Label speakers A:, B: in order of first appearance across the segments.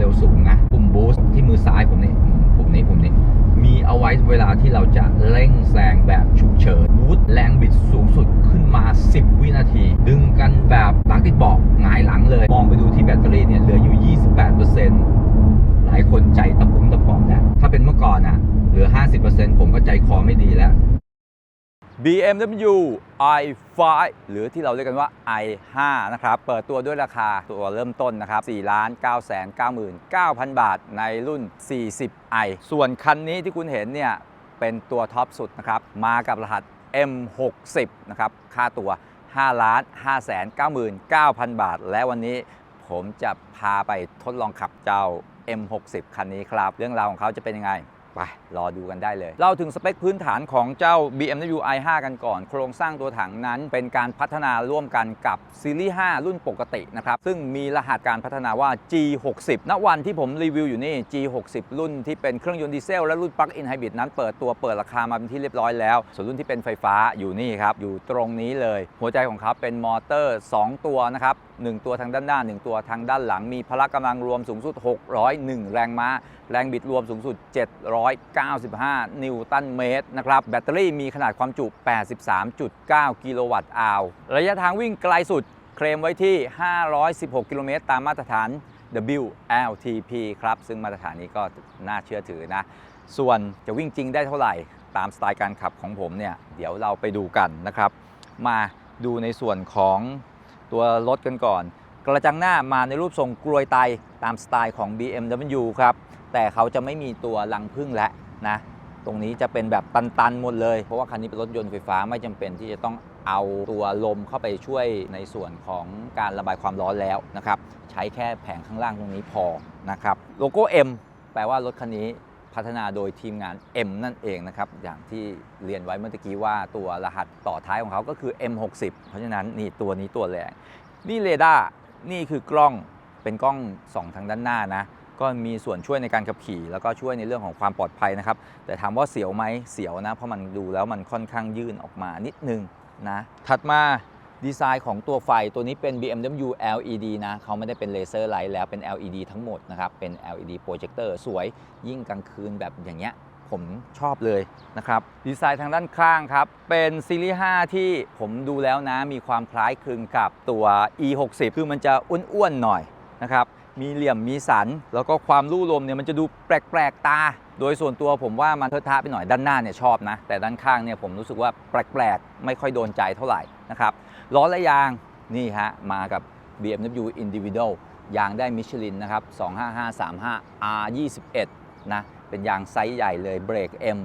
A: เร็วสูงนะ ปุ่มบูสต์ที่มือซ้ายผมนี่ปุ่มนี้ปุ่มนี้ มีเอาไว้เวลาที่เราจะเร่งแซงแบบฉุกเฉินบูสต์แรงบิดสูงสุดขึ้นมา 10 วินาที ดึงกันแบบหลังติดเบาะหงายหลังเลย มองไปดูที่แบตเตอรี่เนี่ยเหลืออยู่ 28%หลายคนใจตะปุ้งตะปอมแล้วถ้าเป็นเมื่อก่อนอะเหลือ 50%ผมก็ใจคอไม่ดีแล้ว
B: BMW i5 หรือที่เราเรียกกันว่า i5 นะครับ เปิดตัวด้วยราคาตัวเริ่มต้นนะครับ4 9 9 9 9 0 0 บาทในรุ่น 40i ส่วนคันนี้ที่คุณเห็นเนี่ย เป็นตัวท็อปสุดนะครับ มากับรหัส M60 นะครับ ค่าตัว5 5 9 9 0 0 0 บาท และวันนี้ผมจะพาไปทดลองขับเจ้า M60 คันนี้ครับ เรื่องราวของเขาจะเป็นยังไง ไปรอดูกันได้เลย เราถึงสเปคพื้นฐานของเจ้า BMW i5 กันก่อน โครงสร้างตัวถังนั้นเป็นการพัฒนาร่วมกันกับซีรีส์ 5 รุ่นปกตินะครับ ซึ่งมีรหัสการพัฒนาว่า G60 ณวันที่ผมรีวิวอยู่นี่ G60 รุ่นที่เป็นเครื่องยนต์ดีเซลและรุ่นปลั๊กอินไฮบริดนั้นเปิดตัวเปิดราคามาเป็นที่เรียบร้อยแล้ว ส่วนรุ่นที่เป็นไฟฟ้าอยู่นี่ครับ อยู่ตรงนี้เลย หัวใจของเขาเป็นมอเตอร์ 2 ตัวนะครับ1ตัวทางด้านหน้า 1 ตัวทางด้านหลัง มีพละกำลังรวมสูงสุด 601 แรงม้า แรงบิดรวมสูงสุด795 นิวตันเมตรนะครับ แบตเตอรี่มีขนาดความจุ 83.9 กิโลวัตต์อาวระยะทางวิ่งไกลสุดเคลมไว้ที่ 516 กิโลเมตรตามมาตรฐาน WLTP ครับ ซึ่งมาตรฐานนี้ก็น่าเชื่อถือนะ ส่วนจะวิ่งจริงได้เท่าไหร่ ตามสไตล์การขับของผมเนี่ย เดี๋ยวเราไปดูกันนะครับ มาดูในส่วนของตัวรถกันก่อน กระจังหน้ามาในรูปทรงกลวยไตตามสไตล์ของ BMW ครับ แต่เขาจะไม่มีตัวรังพึ่งแล้วนะตรงนี้จะเป็นแบบตันๆหมดเลย เพราะว่าคันนี้เป็นรถยนต์ไฟฟ้าไม่จำเป็นที่จะต้องเอาตัวลมเข้าไปช่วยในส่วนของการระบายความร้อนแล้วนะครับ ใช้แค่แผงข้างล่างตรงนี้พอนะครับโลโก้ M แปลว่ารถคันนี้พัฒนาโดยทีมงาน M นั่นเองนะครับ อย่างที่เรียนไว้เมื่อกี้ว่าตัวรหัสต่อท้ายของเขาก็คือ M60 เพราะฉะนั้นนี่ตัวนี้ตัวแรงนี่เรดาร์นี่คือกล้องเป็นกล้องส่องทางด้านหน้านะ ก็มีส่วนช่วยในการขับขี่ แล้วก็ช่วยในเรื่องของความปลอดภัยนะครับ แต่ถามว่าเสียวไหมเสียวนะ เพราะมันดูแล้วมันค่อนข้างยื่นออกมานิดนึงนะ ถัดมาดีไซน์ของตัวไฟตัวนี้เป็น BMW LED นะเขาไม่ได้เป็นเลเซอร์ไลท์แล้วเป็น LED ทั้งหมดนะครับ เป็น LED โปรเจคเตอร์สวยยิ่งกลางคืนแบบอย่างเงี้ยผมชอบเลยนะครับ ดีไซน์ทางด้านข้างครับ เป็นซีรีส์ 5 ที่ผมดูแล้วนะ มีความคล้ายคลึงกับตัว E60 คือมันจะอ้วนๆหน่อยนะครับ มีเหลี่ยมมีสัน แล้วก็ความลู่ลมเนี่ยมันจะดูแปลกๆตา โดยส่วนตัวผมว่ามันเทอะทะไปหน่อยด้านหน้าเนี่ยชอบนะ แต่ด้านข้างเนี่ยผมรู้สึกว่าแปลกๆ ไม่ค่อยโดนใจเท่าไหร่นะครับล้อและยางนี่ฮะมากับ BMW Individual ยางได้มิชลินนะครับ 25535 R21 นะเป็นยางไซส์ใหญ่เลยเบรก M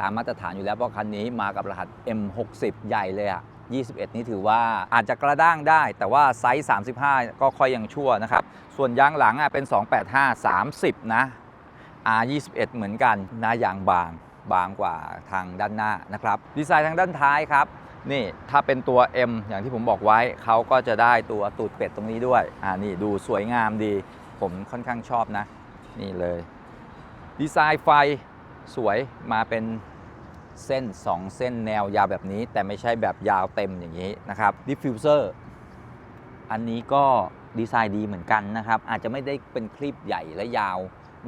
B: ตามมาตรฐานอยู่แล้วเพราะคันนี้มากับรหัส M60 ใหญ่เลยอะ 21 นี่ถือว่าอาจจะกระด้างได้ แต่ว่าไซส์ 35 ก็ค่อยยังชั่วนะครับ ส่วนยางหลังอะเป็น 285 30 นะ R21 เหมือนกันหน้ายางบางบางกว่าทางด้านหน้านะครับ ดีไซน์ทางด้านท้ายครับ นี่ถ้าเป็นตัว M อย่างที่ผมบอกไว้ เขาก็จะได้ตัวตูดเป็ดตรงนี้ด้วย อ่านี่ดูสวยงามดี ผมค่อนข้างชอบนะ นี่เลย ดีไซน์ไฟสวยมาเป็น เส้น 2 เส้นแนวยาวแบบนี้ แต่ไม่ใช่แบบยาวเต็มอย่างนี้นะครับดิฟฟิวเซอร์อันนี้ก็ดีไซน์ดีเหมือนกันนะครับ อาจจะไม่ได้เป็นคลิปใหญ่และยาว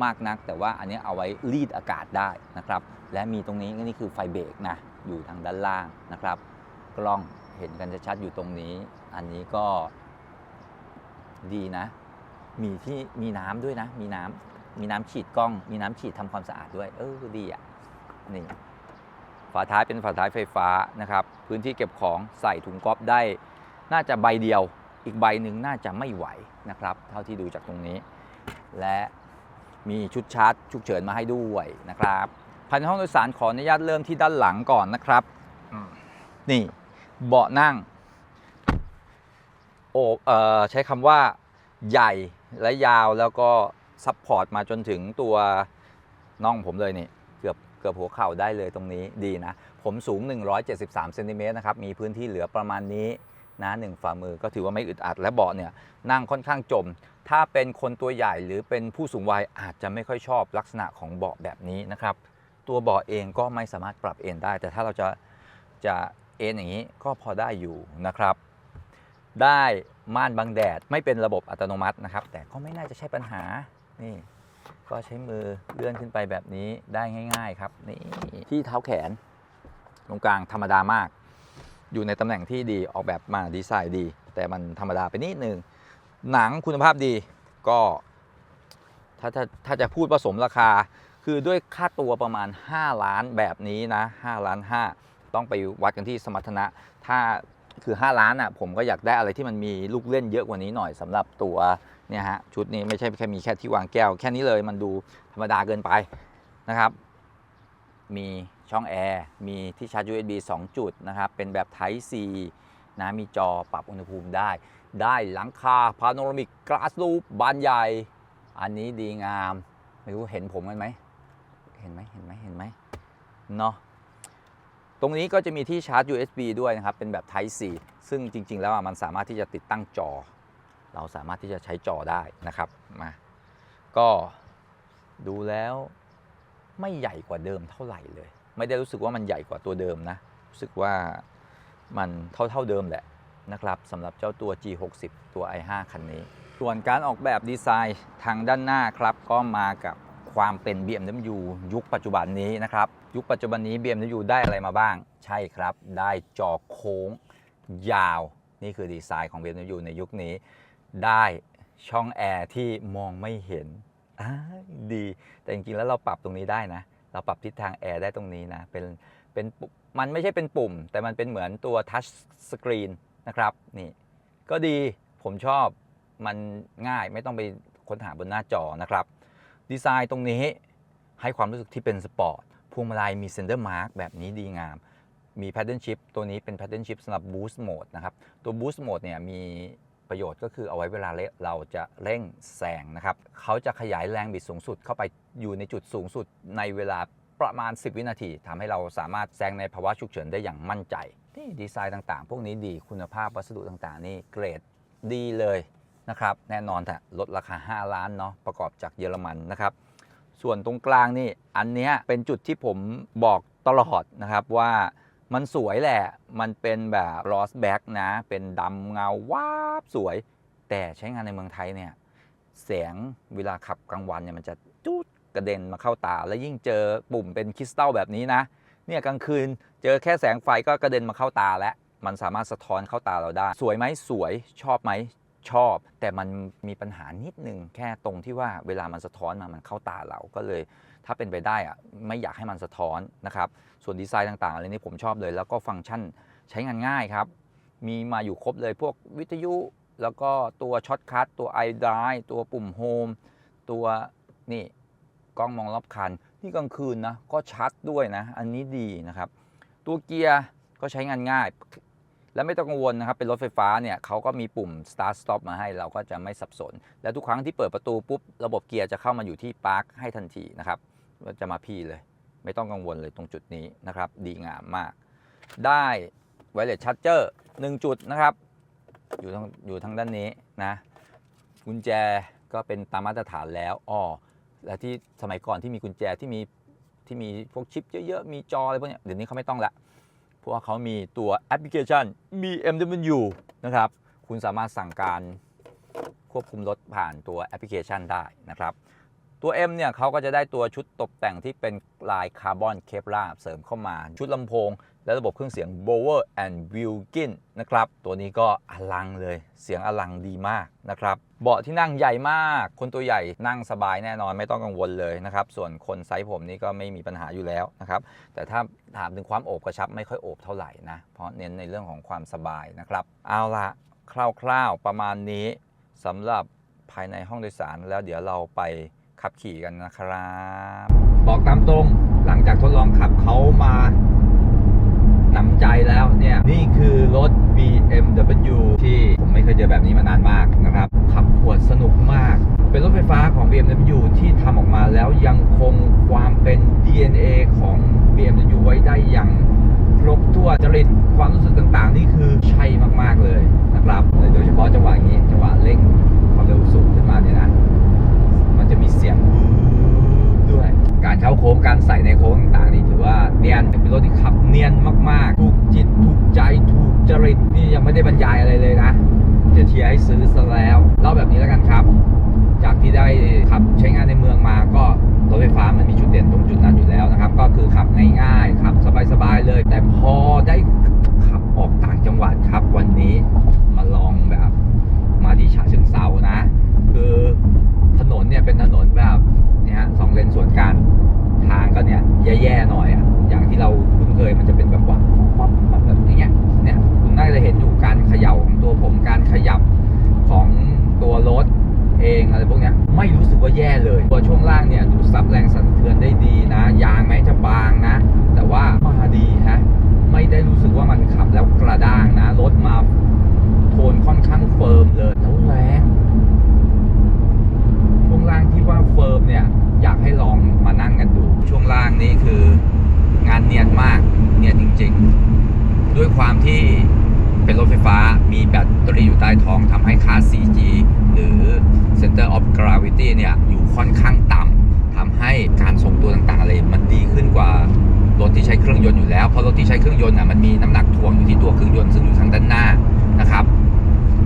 B: มากนัก แต่ว่าอันนี้เอาไว้รีดอากาศได้นะครับ และมีตรงนี้นี่คือไฟเบรกนะอยู่ทางด้านล่างนะครับ กล้องเห็นกันชัดอยู่ตรงนี้ อันนี้ก็ดีนะ มีที่มีน้ำด้วยนะ มีน้ำมีน้ำฉีดกล้อง มีน้ำฉีดทำความสะอาดด้วย เออดีอะนี่ ฝาท้ายเป็นฝาท้ายไฟฟ้านะครับพื้นที่เก็บของใส่ถุงก๊อฟได้ น่าจะใบเดียว อีกใบหนึ่งน่าจะไม่ไหวนะครับเท่าที่ดูจากตรงนี้ และมีชุดชาร์จฉุกเฉินมาให้ด้วยนะครับภายในห้องโดยสารขออนุญาตเริ่มที่ด้านหลังก่อนนะครับนี่เบาะนั่งโอ้เออใช้คำว่าใหญ่และยาวแล้วก็ซัพพอร์ตมาจนถึงตัวน่องผมเลยนี่ กือบหัวเข่าได้เลยตรงนี้ดีนะ ผมสูง 173เซนติเมตรนะครับ มีพื้นที่เหลือประมาณนี้นะหนึ่งฝ่ามือก็ถือว่าไม่อึดอัดและเบาะเนี่ยนั่งค่อนข้างจม ถ้าเป็นคนตัวใหญ่หรือเป็นผู้สูงวัยอาจจะไม่ค่อยชอบลักษณะของเบาะแบบนี้นะครับ ตัวเบาะเองก็ไม่สามารถปรับเอนได้ แต่ถ้าเราจะจะเอ็นอย่างนี้ก็พอได้อยู่นะครับ ได้ม่านบังแดดไม่เป็นระบบอัตโนมัตินะครับ แต่ก็ไม่น่าจะใช่ปัญหานี่ ก็ใช้มือเลื่อนขึ้นไปแบบนี้ได้ง่าย ๆ ครับนี่ที่เท้าแขน ตรงกลางธรรมดามาก อยู่ในตำแหน่งที่ดีออกแบบมาดีไซน์ดี แต่มันธรรมดาไปนิดนึง หนังคุณภาพดีก็ถ้าถ้าถ้าจะพูดผสมราคา คือด้วยค่าตัวประมาณ 5 ล้านแบบนี้นะ5ล้าน5ต้องไปวัดกันที่สมรรถนะ ถ้าคือ 5 ล้านอะผมก็อยากได้อะไรที่มันมีลูกเล่นเยอะกว่านี้หน่อยสำหรับตัว เนี่ยฮะชุดนี้ไม่ใช่แค่มีแค่ที่วางแก้ว แค่นี้เลยมันดูธรรมดาเกินไปนะครับ มีช่องแอร์ มีที่ชาร์จ USB 2 จุดนะครับ เป็นแบบ Type C นะมีจอปรับอุณหภูมิได้ ได้หลังคาพาโนรามิกก a s ส o ู p บานใหญ่ อันนี้ดีงาม ไม่รู้เห็นผมกันไหม เห็นไหมเห็นไหมเห็นไหมเนาะตรงนี้ก็จะมีที่ชาร์จ USB ด้วยนะครับ เป็นแบบ Type C ซึ่งจริง ๆ แล้วมันสามารถที่จะติดตั้งจอ เราสามารถที่จะใช้จอได้นะครับมาก็ดูแล้วไม่ใหญ่กว่าเดิมเท่าไหร่เลย ไม่ได้รู้สึกว่ามันใหญ่กว่าตัวเดิมนะ รู้สึกว่ามันเท่าเท่าเดิมแหละนะครับสำหรับเจ้าตัว G60 ตัว i5 คันนี้ ส่วนการออกแบบดีไซน์ทางด้านหน้าครับก็มากับความเป็น BMW ยุคปัจจุบันนี้นะครับ ยุคปัจจุบันนี้ BMW ได้อะไรมาบ้าง ใช่ครับ ได้จอโค้งยาว นี่คือดีไซน์ของ BMW ในยุคนี้ ได้ช่องแอร์ที่มองไม่เห็นดี แต่จริงๆแล้วเราปรับตรงนี้ได้นะ เราปรับทิศทางแอร์ได้ตรงนี้นะ เป็นเป็นมันไม่ใช่เป็นปุ่ม แต่มันเป็นเหมือนตัวทัชสกรีนนะครับนี่ก็ดีผมชอบมันง่ายไม่ต้องไปค้นหาบนหน้าจอนะครับ ดีไซน์ตรงนี้ให้ความรู้สึกที่เป็นสปอร์ตพวงมาลัยมีเซนเตอร์มาร์กแบบนี้ดีงาม มีแพดเดิลชิพตัวนี้เป็นแพดเดิลชิพสำหรับ Boost Mode นะครับ ตัว Boost Mode เนี่ยมี ประโยชน์ก็คือเอาไว้เวลาเราจะเร่งแซงนะครับเขาจะขยายแรงบิดสูงสุดเข้าไปอยู่ในจุดสูงสุดในเวลาประมาณ 10 วินาทีทำให้เราสามารถแซงในภาวะฉุกเฉินได้อย่างมั่นใจนี่ดีไซน์ต่างๆ พวกนี้ดีคุณภาพวัสดุต่างๆ นี่เกรดดีเลยนะครับแน่นอนแต่ลดราคา 5 ล้านเนาะประกอบจากเยอรมันนะครับ ส่วนตรงกลางนี่อันนี้เป็นจุดที่ผมบอกตลอดนะครับว่า มันสวยแหละ มันเป็นแบบ lost back นะ เป็นดำเงาวาบสวย แต่ใช้งานในเมืองไทยเนี่ย แสงเวลาขับกลางวันเนี่ยมันจะจุดกระเด็นมาเข้าตา แล้วยิ่งเจอปุ่มเป็นคริสตัลแบบนี้นะ เนี่ยกลางคืนเจอแค่แสงไฟก็กระเด็นมาเข้าตาแล้ว มันสามารถสะท้อนเข้าตาเราได้ สวยไหมสวย ชอบไหมชอบ แต่มันมีปัญหานิดนึงแค่ตรงที่ว่าเวลามันสะท้อนมา มันเข้าตาเราก็เลย ถ้าเป็นไปได้อะไม่อยากให้มันสะท้อนนะครับ ส่วนดีไซน์ต่างๆอะไรนี้ผมชอบเลย แล้วก็ฟังก์ชันใช้งานง่ายครับ มีมาอยู่ครบเลยพวกวิทยุ แล้วก็ตัวช็อตคัทตัว i d r i v e ตัวปุ่มโฮมตัวนี่กล้องมองรอบคัน นี่กลางคืนนะก็ชัดด้วยนะ อันนี้ดีนะครับ ตัวเกียร์ก็ใช้งานง่าย และไม่ต้องกังวลนะครับ เป็นรถไฟฟ้าเนี่ยเขาก็มีปุ่ม start stop มาให้เราก็จะไม่สับสน และทุกครั้งที่เปิดประตูปุ๊บ ระบบเกียร์จะเข้ามาอยู่ที่ปาร์คให้ทันทีนะครับ จะมาพี่เลย ไม่ต้องกังวลเลยตรงจุดนี้นะครับ ดีงามมาก ได้ไวเลสชาร์เจอร์1จุดนะครับ อยู่ทางอยู่ทางด้านนี้นะ กุญแจก็เป็นตามมาตรฐานแล้วอ้อและที่สมัยก่อนที่มีกุญแจที่มีที่มีพวกชิปเยอะๆ มีจออะไรพวกนี้เดี๋ยวนี้เขาไม่ต้องละเพราะว่าเขามีตัวแอปพลิเคชัน BMW นะครับ คุณสามารถสั่งการควบคุมรถผ่านตัวแอปพลิเคชันได้นะครับ ตัว M เนี่ยเขาก็จะได้ตัวชุดตกแต่งที่เป็นลายคาร์บอนเคปลาเสริมเข้ามา ชุดลำโพง และระบบเครื่องเสียง Bower and Wilkin นะครับ ตัวนี้ก็อลังเลย เสียงอลังดีมากนะครับ เบาะที่นั่งใหญ่มาก คนตัวใหญ่นั่งสบายแน่นอนไม่ต้องกังวลเลยนะครับ ส่วนคนไซส์ผมนี่ก็ไม่มีปัญหาอยู่แล้วนะครับ แต่ถ้าถามถึงความโอบกระชับไม่ค่อยโอบเท่าไหร่นะ เพราะเน้นในเรื่องของความสบายนะครับ เอาละคร่าวๆประมาณนี้สำหรับภายในห้องโดยสารแล้วเดี๋ยวเราไป ขับขี่กันนะครับ บอกตามตรงหลังจากทดลองขับเขามาหนำใจแล้วเนี่ย นี่คือรถ BMW ที่ผมไม่เคยเจอแบบนี้มานานมากนะครับ ขับขวดสนุกมาก เป็นรถไฟฟ้าของ BMW ที่ทำออกมาแล้วยังคงความเป็น DNA ของ BMW ไว้ได้อย่างครบถ้วนจริตความรู้สึกต่างๆ นี่คือใช่มากๆเลยนะครับ โดยเฉพาะจังหวะนี้จังหวะเร่งความเร็วสูงขึ้นมาเนี่ยนะ มันจะมีเสียงด้วย การเข้าโค้งการใส่ในโค้งต่างๆนี่ถือว่าเนียนเป็นรถที่ขับเนียนมากๆ ถูกจิตถูกใจถูกจริตนี่ยังไม่ได้บรรยายอะไรเลยนะ จะเชียร์ให้ซื้อซะแล้วเล่าแบบนี้แล้วกันครับ จากที่ได้ขับใช้งานในเมืองมาก็รถไฟฟ้ามันมีจุดเด่นตรงจุดนั้นอยู่แล้วนะครับ ก็คือขับง่ายๆขับสบายๆเลย แต่พอ ด้วยความที่เป็นรถไฟฟ้ามีแบตเตอรี่อยู่ใต้ท้องทำให้ค่า 4G หรือ Center of Gravity เนี่ยอยู่ค่อนข้างต่ำทำให้การทรงตัวต่างๆอะไรมันดีขึ้นกว่ารถที่ใช้เครื่องยนต์อยู่แล้วเพราะรถที่ใช้เครื่องยนต์น่ะมันมีน้ำหนักถ่วงอยู่ที่ตัวเครื่องยนต์ซึ่งอยู่ทางด้านหน้านะครับ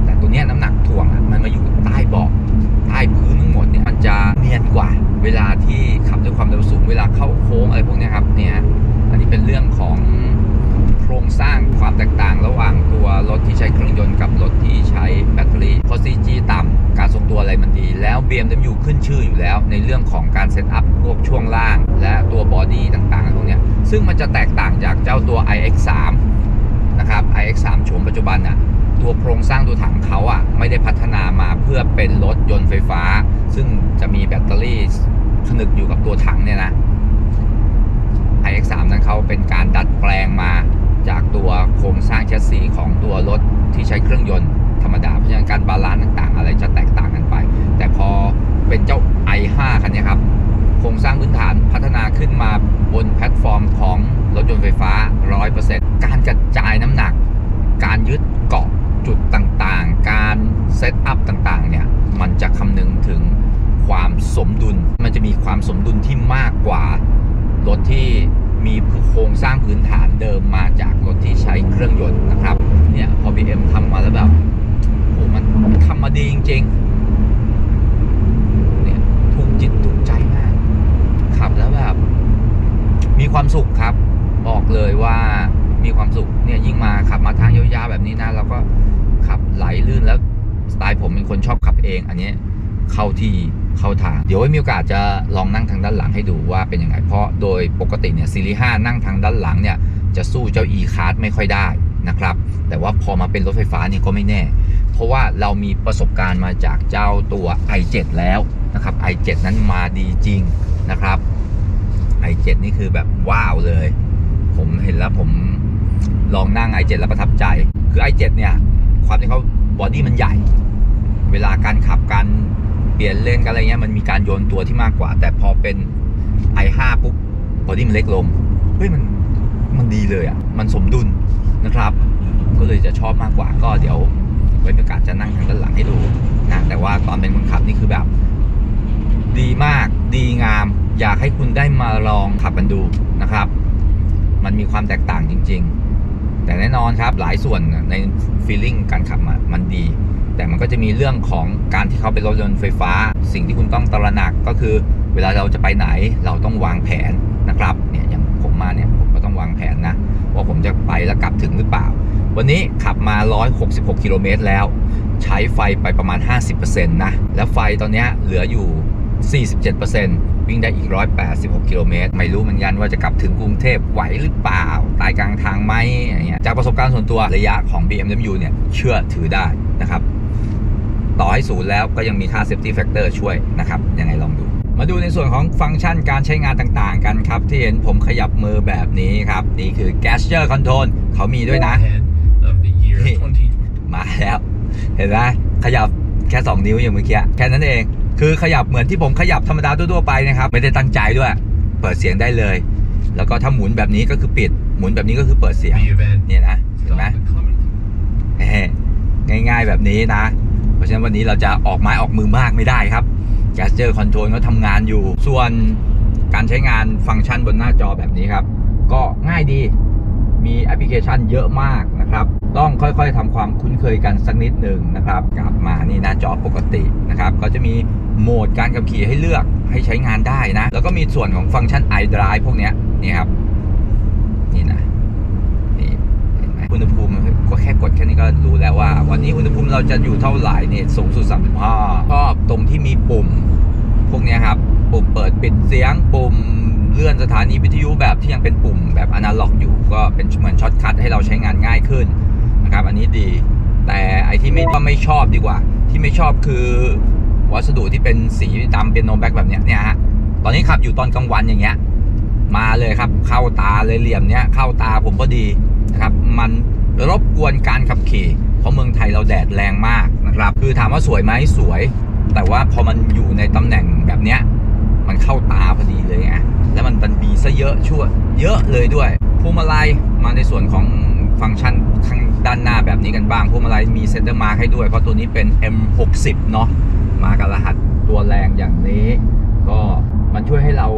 B: แต่ตัวนี้น้ำหนักถ่วงอะมันมาอยู่ใต้เบาะใต้พื้นทั้งหมดเนี่ยมันจะเนียนกว่า เวลาที่ขับด้วยความเร็วสูงเวลาเข้าโค้งอะไรพวกนี้ครับเนี่ยอันนี้เป็นเรื่องของ ครงสร้างความแตกต่างระหว่างตัวรถที่ใช้เครื่องยนต์กับรถที่ใช้แบตเตอรี่เพราะ CG ต่ำการทรงตัวอะไรมันดี แล้ว BMW ขึ้นชื่ออยู่แล้วในเรื่องของการเซตอัพพวกช่วงล่าง และตัวบอดี้ต่างๆพวกเนี้ยซึ่งมันจะแตกต่างจากเจ้าตัว iX3 นะครับ iX3 โฉมปัจจุบันอะตัวโครงสร้างตัวถังเขาอะไม่ได้พัฒนามาเพื่อเป็นรถยนต์ไฟฟ้า ซึ่งจะมีแบตเตอรี่ผนึกอยู่กับตัวถังเนี่ยนะ iX3 นั้นเขาเป็นการดัดแปลงมา จากตัวโครงสร้างแชสซีของตัวรถที่ใช้เครื่องยนต์ธรรมดา เพราะฉะนั้นการบาลานซ์ต่างๆ อะไรจะแตกต่างกันไป แต่พอเป็นเจ้า i5 คันนี้ครับโครงสร้างพื้นฐานพัฒนาขึ้นมาบนแพลตฟอร์มของรถยนต์ไฟฟ้า 100%การกระจายน้ำหนัก การยึดเกาะจุดต่างๆ การเซตอัพต่างๆ เนี่ย มันจะคำนึงถึงความสมดุล มันจะมีความสมดุลที่มากกว่ารถที่มีโครงสร้างพื้นฐานเดิมมาจากรถที่ใช้เครื่องยนต์นะครับ เนี่ยพอ BM ทำมาแล้วแบบโหมันทำมาดีจริงๆ เนี่ยถูกจิตถูกใจมาก ขับแล้วแบบ มีความสุขครับ บอกเลยว่ามีความสุขเนี่ยยิ่งมาขับมาทางยาวๆแบบนี้นะเราก็ขับไหลลื่นแล้วสไตล์ผมเป็นคนชอบขับเอง อันนี้เข้าที่เข้าทาง เดี๋ ยวไว้มีโอกาสจะลองนั่งทางด้านหลังให้ดูว่าเป็นยังไง เพราะโดยปกติเนี่ยซีรีส์5นั่งทางด้านหลังเนี่ยจะสู้เจ้า e c a r ไม่ค่อยได้นะครับ แต่ว่าพอมาเป็นรถไฟฟ้านี่ก็ไม่แน่ เพราะว่าเรามีประสบการณ์มาจากเจ้าตัว i7 แล้วนะครับ i7 นั้นมาดีจริงนะครับ i7 นี่คือแบบว้าวเลย ผมเห็นแล้วผมลองนั่ง i7 แล้วประทับใจ คือ i7 เนี่ยความที่เขาบอดี้มันใหญ่ เวลาการขับการ เปลี่ยนเลนกันอะไรเงี้ยมันมีการโยนตัวที่มากกว่า แต่พอเป็น i5 ปุ๊บบอดี้มันเล็กลงเฮ้ยมันมันดีเลยอะมันสมดุลนะครับ ก็เลยจะชอบมากกว่าก็เดี๋ยวไว้มีโอกาสจะนั่งทางด้านหลังให้ดูนะแต่ว่าตอนเป็นคนขับนี่คือแบบ ดีมากดีงาม อยากให้คุณได้มาลองขับกันดูนะครับ มันมีความแตกต่างจริง ๆ แต่แน่นอนครับหลายส่วนในฟีลลิ่งการขับอะมันดี แต่มันก็จะมีเรื่องของการที่เขาเป็นรถยนต์ไฟฟ้า สิ่งที่คุณต้องตระหนักก็คือ เวลาเราจะไปไหนเราต้องวางแผนนะครับเนี่ยอย่างผมมาเนี่ยผมก็ต้องวางแผนนะว่าผมจะไปแล้วกลับถึงหรือเปล่า วันนี้ขับมา 166 กิโลเมตรแล้ว ใช้ไฟไปประมาณ 50%นะแล้วไฟตอนนี้เหลืออยู่ 47%วิ่งได้อีก 186 กิโลเมตรไม่รู้เหมือนกันว่าจะกลับถึงกรุงเทพไหวหรือเปล่า ตายกลางทางไหมอะไรเงี้ยจากประสบการณ์ส่วนตัวระยะของ BMW เนี่ยเชื่อถือได้นะครับ ต่อให้ศูนย์แล้วก็ยังมีค่า safety factor ช่วยนะครับยังไงลองดู มาดูในส่วนของฟังก์ชันการใช้งานต่างๆ กันครับ ที่เห็นผมขยับมือแบบนี้ครับ นี่คือ gesture control เขามีด้วยนะ
C: Ahead of the year
B: Hey.
C: 2020.
B: มาแล้ว เห็นไหมขยับแค่ 2 นิ้วอย่างเมื่อกี้แค่นั้นเองคือขยับเหมือนที่ผมขยับธรรมดาทั่วๆไปนะครับไม่ได้ตั้งใจด้วย เปิดเสียงได้เลย แล้วก็ถ้าหมุนแบบนี้ก็คือปิด หมุนแบบนี้ก็คือเปิดเสียง
C: The event
B: เนี่ยนะเห็นไหม
C: stop the comment.
B: เฮ้ง่ายๆแบบนี้นะ เพราะฉะนั้นวันนี้เราจะออกไม้ออกมือมากไม่ได้ครับ gesture control เขาทำงานอยู่ ส่วนการใช้งานฟังก์ชันบนหน้าจอแบบนี้ครับ ก็ง่ายดีมีแอปพลิเคชันเยอะมากนะครับ ต้องค่อยๆทำความคุ้นเคยกันสักนิดหนึ่งนะครับ กลับมานี่หน้าจอปกตินะครับ ก็จะมีโหมดการขับขี่ให้เลือกให้ใช้งานได้นะ แล้วก็มีส่วนของฟังก์ชัน iDrive พวกนี้นี่ครับ นี่นะ นี่เห็นไหมอุณหภูมิ ก็แค่กดแค่นี้ก็รู้แล้วว่า วันนี้อุณหภูมิเราจะอยู่เท่าไหร่เนี่ยสูงสุด35ชอบตรงที่มีปุ่ม พวกนี้ครับ ปุ่มเปิดปิดเสียงปุ่มเลื่อนสถานีวิทยุแบบที่ยังเป็นปุ่มแบบอนาล็อกอยู่ ก็เป็นเหมือนช็อตคัทให้เราใช้งานง่ายขึ้นนะครับ อันนี้ดี แต่ไอที่ไม่ก็ไม่ชอบดีกว่า ที่ไม่ชอบคือวัสดุที่เป็นสีดำเป็นโนแบ็กแบบเนี้ยเนี่ยฮะตอนนี้ขับอยู่ตอนกลางวันอย่างเงี้ยมาเลยครับ เข้าตาเลยเหลี่ยมเนี้ยเข้าตาผมพอดีนะครับ มัน รบกวนการขับขี่เพราะเมืองไทยเราแดดแรงมากนะครับ คือถามว่าสวยไหมสวย แต่ว่าพอมันอยู่ในตำแหน่งแบบเนี้ยมันเข้าตาพอดีเลยไงแล้วมันดันบีซะเยอะชั่ว เยอะเลยด้วยพวงมาลัยมาในส่วนของฟังก์ชันข้างด้านหน้าแบบนี้กันบ้างพวงมาลัยมีเซนเตอร์มาร์ให้ด้วย เพราะตัวนี้เป็น M60 เนาะมากับรหัสตัวแรงอย่างนี้ ก็มันช่วยให้เรา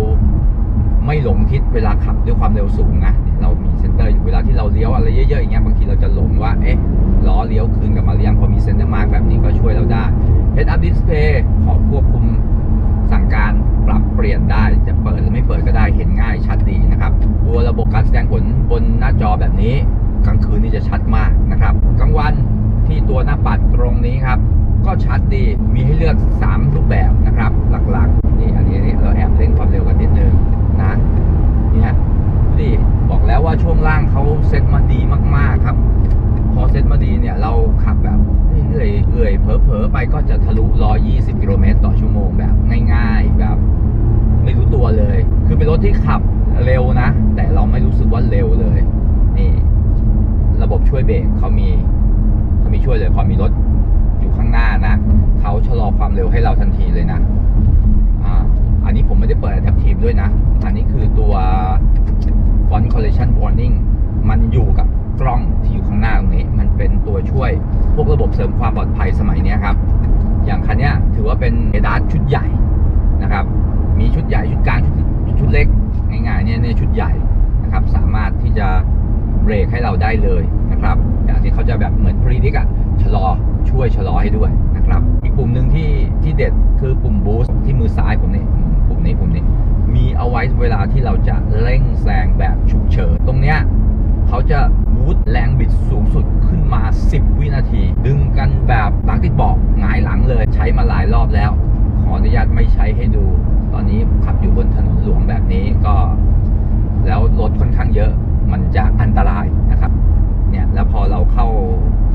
B: ไม่หลงทิศเวลาขับด้วยความเร็วสูงนะเรามีเซนเตอร์อยู่เวลาที่เราเลี้ยวอะไรเยอะๆอย่างเงี้ยบางทีเราจะหลงว่าเอ๊ะล้อเลี้ยวคืนกลับมาเลี้ยงพอมีเซนเตอร์มาร์แบบนี้ก็ช่วยเราได้ Head Up Display ขอควบคุมสั่งการปรับเปลี่ยนได้จะเปิดหรือไม่เปิดก็ได้เห็นง่ายชัดดีนะครับตัวระบบการแสดงผลบนหน้าจอแบบนี้กลางคืนนี่จะชัดมากนะครับกลางวันที่ตัวหน้าปัดตรงนี้ครับ ก็ชัดดีมีให้เลือก 3 รูปแบบนะครับ หลักๆนี่อันนี้เราแอบเร่งความเร็วกันนิดนึง นะเนี่ยดูดิบอกแล้วว่าช่วงล่างเขาเซ็ตมาดีมากๆครับ พอเซ็ตมาดีเนี่ยเราขับแบบเรื่อยๆเอื่อยเผลอๆไปก็จะทะลุ 120 กิโลเมตรต่อชั่วโมงแบบง่าย ๆ แบบไม่รู้ตัวเลย คือเป็นรถที่ขับเร็วนะ แต่เราไม่รู้สึกว่าเร็วเลย นี่ ระบบช่วยเบรกเขามีเขามีช่วยเลยพอมีรถอยู่ข้างหน้านะเขาชะลอความเร็วให้เราทันทีเลยนะ อ่า อันนี้ผมไม่ได้เปิด Adaptive ด้วยนะ อันนี้คือตัว Front Collision Warning มันอยู่กับกล้องที่อยู่ข้างหน้าตรงนี้ มันเป็นตัวช่วยพวกระบบเสริมความปลอดภัยสมัยนี้ครับ อย่างคันนี้ถือว่าเป็นเอดาชุดใหญ่นะครับ มีชุดใหญ่ชุดกลางชุดชุดเล็กง่ายๆเนี่ยเนี่ยชุดใหญ่นะครับ สามารถที่จะเบรกให้เราได้เลยนะครับแต่อันนี้เขาจะแบบเหมือนพรีดิกอะชะลอช่วยชะลอให้ด้วยนะครับ อีกปุ่มหนึ่งที่ที่เด็ดคือปุ่มบูสต์ที่มือซ้ายผมเนี่อืม ปุ่มนี้ปุ่มนี้ มีเอาไว้เวลาที่เราจะเร่งแซงแบบฉุกเฉินตรงเนี้ยเขาจะบูสต์แรงบิดสูงสุดขึ้นมา 10 วินาที ดึงกันแบบหลังติดเบาะหงายหลังเลยใช้มาหลายรอบแล้ว ขออนุญาตไม่ใช้ให้ดู ตอนนี้ขับอยู่บนถนนหลวงแบบนี้ก็ แล้วรถค่อนข้างเยอะมันจะอันตรายนะครับเนี่ยแล้วพอเราเข้า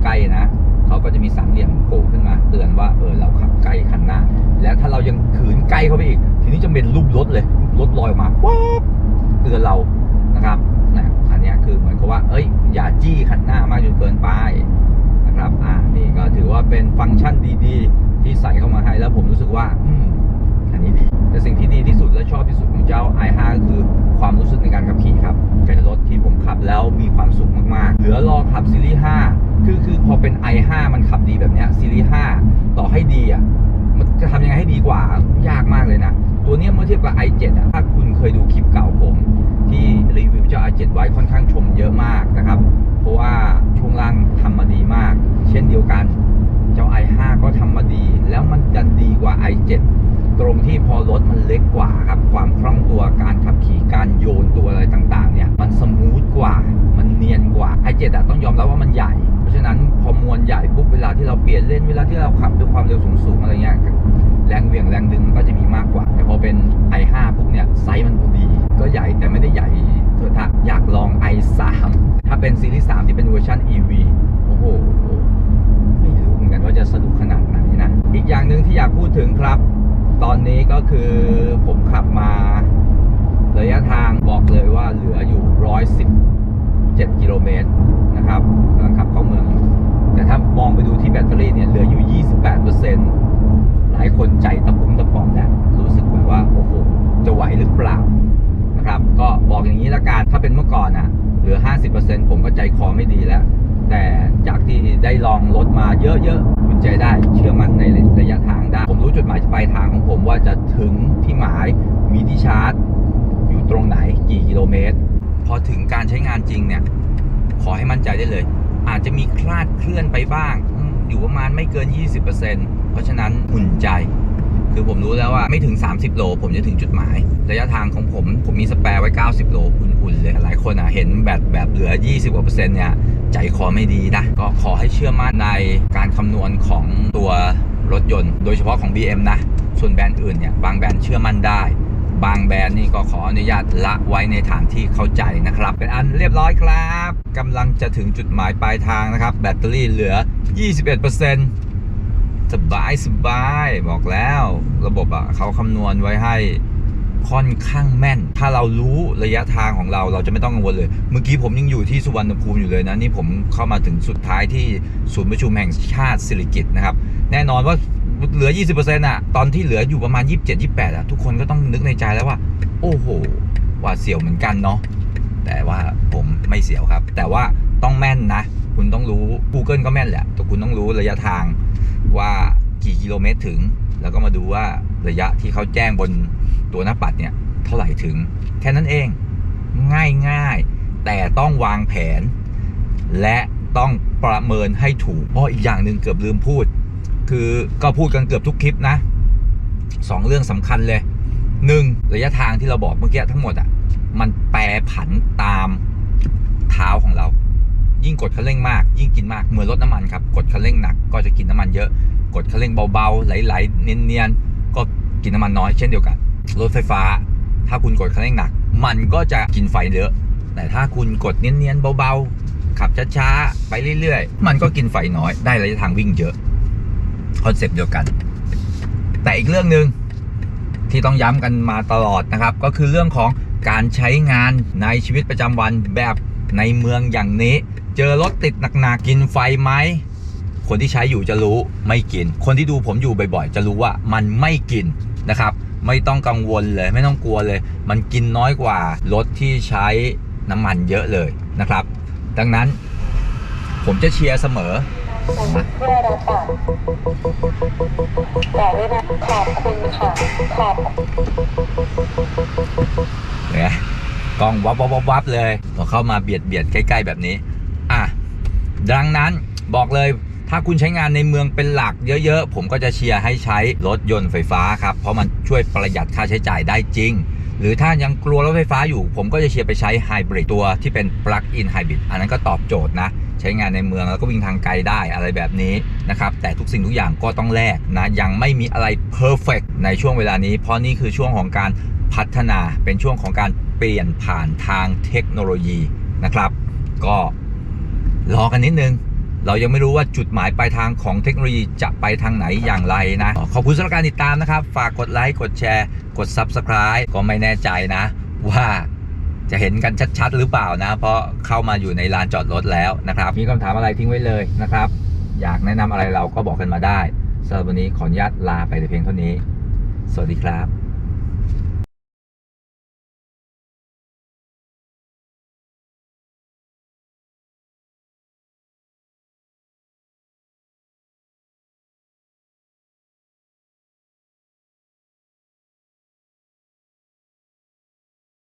B: ใกล้นะเขาก็จะมีสามเหลี่ยมโผล่ขึ้นมา เตือนว่าเออเราขับใกล้คันหน้า แล้วถ้าเรายังขืนใกล้เข้าไปอีก นี้จะเป็นรูปรถเลยรถลอยออกมาป๊บเตือนเรานะครับนะอันนี้คือเหมือนกับว่า เอ้ย อย่าจี้คันหน้ามากจนเกินไปนะครับ อ่า นี่ก็ถือว่าเป็นฟังก์ชันดีๆ ที่ใส่เข้ามาให้แล้วผมรู้สึกว่าอืมอันนี้ดี แต่สิ่งที่ดีที่สุดและชอบที่สุดของเจ้า i5 ก็คือความรู้สึกในการขับขี่ครับ เป็นรถที่ผมขับแล้วมีความสุขมากๆ เหลือรอขับซีรีส์5คือคือพอเป็น i5 มันขับดีแบบเนี้ยซีรีส์5ต่อให้ดีอะ มันจะทำยังไงให้ดีกว่ายากมากเลยนะ ตัวนี้เมื่อเทียบกับ i7 อะถ้าคุณเคยดูคลิปเก่าผม ที่รีวิวเจ้า i7 ไว้ค่อนข้างชมเยอะมากนะครับ เพราะว่าช่วงล่างทำมาดีมาก เช่นเดียวกันเจ้า i5 ก็ทำมาดี แล้วมันดันดีกว่า i7 ตรงที่พอรถมันเล็กกว่าครับ ความคล่องตัวการขับขี่การโยนตัวอะไรต่างๆเนี่ยมันสมูทกว่ามันเนียนกว่า i7 อะต้องยอมรับว่ามันใหญ่ เพราะฉะนั้นพอมวลใหญ่ปุ๊บเวลาที่เราเปลี่ยนเล่นเวลาที่เราขับด้วยความเร็วสูงๆอะไรเงี้ยแรงเหวี่ยงแรงดึงก็จะมีมากกว่า แต่พอเป็น i5 ปุ๊บเนี่ยไซส์มันพอดี ก็ใหญ่แต่ไม่ได้ใหญ่เถอะทะอยากลอง i3 ถ้าเป็นซีรีส์3ที่เป็นเวอร์ชัน EV โอ้โหไม่รู้เหมือนกันว่าจะสนุกขนาดไหนนะ อีกอย่างหนึ่งที่อยากพูดถึงครับ ตอนนี้ก็คือผมขับมา ระยะทางบอกเลยว่าเหลืออยู่ 7 กิโลเมตรนะครับกำลังขับเข้าเมือง แต่ถ้ามองไปดูที่แบตเตอรี่เนี่ยเหลืออยู่ 28 หลายคนใจตะปุ้งตะปอมแล้วรู้สึกแบบว่า โอ้โห จะไหวหรือเปล่านะครับ ก็บอกอย่างนี้ละกัน ถ้าเป็นเมื่อก่อนอะเหลือ 50%ผมก็ใจคอไม่ดีแล้ว แต่จากที่ได้ลองรถมาเยอะๆคุณใจได้ เชื่อมั่นในระยะทางได้ ผมรู้จุดหมายปลายทางของผมว่าจะถึงที่หมาย มีที่ชาร์จ อยู่ตรงไหน กี่กิโลเมตร พอถึงการใช้งานจริงเนี่ย ขอให้มั่นใจได้เลย อาจจะมีคลาดเคลื่อนไปบ้าง อยู่ประมาณไม่เกิน 20%เพราะฉะนั้นอุ่นใจ คือผมรู้แล้วว่าไม่ถึง 30 โล ผมจะถึงจุดหมาย ระยะทางของผมผมมีสแปร์ไว้ 90 โลอุ่นๆเลยหลายคนอะเห็นแบบแบบเหลือ 20กว่าเปอร์เซ็นต์เนี่ยใจคอไม่ดีนะก็ขอให้เชื่อมั่นในการคำนวณของตัวรถยนต์ โดยเฉพาะของ BM นะส่วนแบรนด์อื่นเนี่ยบางแบรนด์เชื่อมั่นได้ บางแบรนด์นี่ก็ขออนุญาตละไว้ในฐานที่เข้าใจนะครับ เป็นอันเรียบร้อยครับกำลังจะถึงจุดหมายปลายทางนะครับ แบตเตอรี่เหลือ 21%สบายสบายบอกแล้วระบบอะเขาคำนวณไว้ให้ค่อนข้างแม่น ถ้าเรารู้ระยะทางของเราเราจะไม่ต้องกังวลเลย เมื่อกี้ผมยังอยู่ที่สุวรรณภูมิอยู่เลยนะ นี่ผมเข้ามาถึงสุดท้ายที่ศูนย์ประชุมแห่งชาติสิริกิตนะครับ แน่นอนว่า เหลือ 20%อะ ตอนที่เหลืออยู่ประมาณ 27 28อะ ทุกคนก็ต้องนึกในใจแล้วว่า โอ้โหว่าเสียวเหมือนกันเนาะแต่ว่าผมไม่เสียวครับ แต่ว่าต้องแม่นนะ คุณต้องรู้ Google ก็แม่นแหละแต่คุณต้องรู้ระยะทางว่ากี่กิโลเมตรถึง แล้วก็มาดูว่าระยะที่เขาแจ้งบนตัวหน้าปัดเนี่ย เท่าไหร่ถึง แค่นั้นเองง่ายง่ายแต่ต้องวางแผน และต้องประเมินให้ถูกเพราะอีกอย่างหนึ่งเกือบลืมพูด คือก็พูดกันเกือบทุกคลิปนะสองเรื่องสำคัญเลยหนึ่งระยะทางที่เราบอกเมื่อกี้ทั้งหมดอะมันแปรผันตามเท้าของเรา ยิ่งกดคันเร่งมาก ยิ่งกินมากเหมือนรถน้ำมันครับกดคันเร่งหนักก็จะกินน้ำมันเยอะ กดคันเร่งเบาๆไหลๆเนียนๆก็กินน้ำมันน้อยเช่นเดียวกันรถไฟฟ้า ถ้าคุณกดคันเร่งหนัก มันก็จะกินไฟเยอะ แต่ถ้าคุณกดเนียนๆเบาๆขับช้าๆไปเรื่อยๆ มันก็กินไฟน้อยได้ระยะทางวิ่งเยอะ คอนเซปต์เดียวกัน แต่อีกเรื่องหนึ่งที่ต้องย้ำกันมาตลอดนะครับ ก็คือเรื่องของการใช้งานในชีวิตประจำวันแบบในเมืองอย่างนี้ เจอรถติดหนักๆกินไฟไหมคนที่ใช้อยู่จะรู้ไม่กิน คนที่ดูผมอยู่บ่อยๆ จะรู้ว่ามันไม่กินนะครับ ไม่ต้องกังวลเลยไม่ต้องกลัวเลย มันกินน้อยกว่ารถที่ใช้น้ำมันเยอะเลยนะครับ ดังนั้นผมจะเชียร์เสมอ
C: ที่ได้รับบัตรแต่ด้วยนะขอบคุณค่ะ ขอบ
B: เนี่ยกล้องวับวับวับวับเลยพอเข้ามาเบียดเบียดใกล้ ๆ แบบนี้ อะ ดังนั้นบอกเลยถ้าคุณใช้งานในเมืองเป็นหลักเยอะ ๆ ผมก็จะเชียร์ให้ใช้รถยนต์ไฟฟ้าครับ เพราะมันช่วยประหยัดค่าใช้จ่ายได้จริง หรือถ้ายังกลัวรถไฟฟ้าอยู่ ผมก็จะเชียร์ไปใช้ไฮบริดตัวที่เป็น Plug-in Hybrid อันนั้นก็ตอบโจทย์นะ ใช้งานในเมืองแล้วก็วิ่งทางไกลได้อะไรแบบนี้นะครับ แต่ทุกสิ่งทุกอย่างก็ต้องแลกนะ ยังไม่มีอะไรเพอร์เฟกในช่วงเวลานี้ เพราะนี่คือช่วงของการพัฒนาเป็นช่วงของการเปลี่ยนผ่านทางเทคโนโลยีนะครับ ก็รอกันนิดนึง เรายังไม่รู้ว่าจุดหมายปลายทางของเทคโนโลยีจะไปทางไหนอย่างไรนะ ขอบคุณสำหรับการติดตามนะครับ ฝากกดไลค์กดแชร์ กด Subscribe ก็ไม่แน่ใจนะ ว่า จะเห็นกันชัดๆ หรือเปล่านะ เพราะเข้ามาอยู่ในลานจอดรถแล้วนะครับ มีคำถามอะไรทิ้งไว้เลยนะครับ อยากแนะนำอะไรเราก็บอกกันมาได้สำหรับวันนี้ขออนุญาตลาไปแต่เพียงเท่านี้ สวัสดีครับ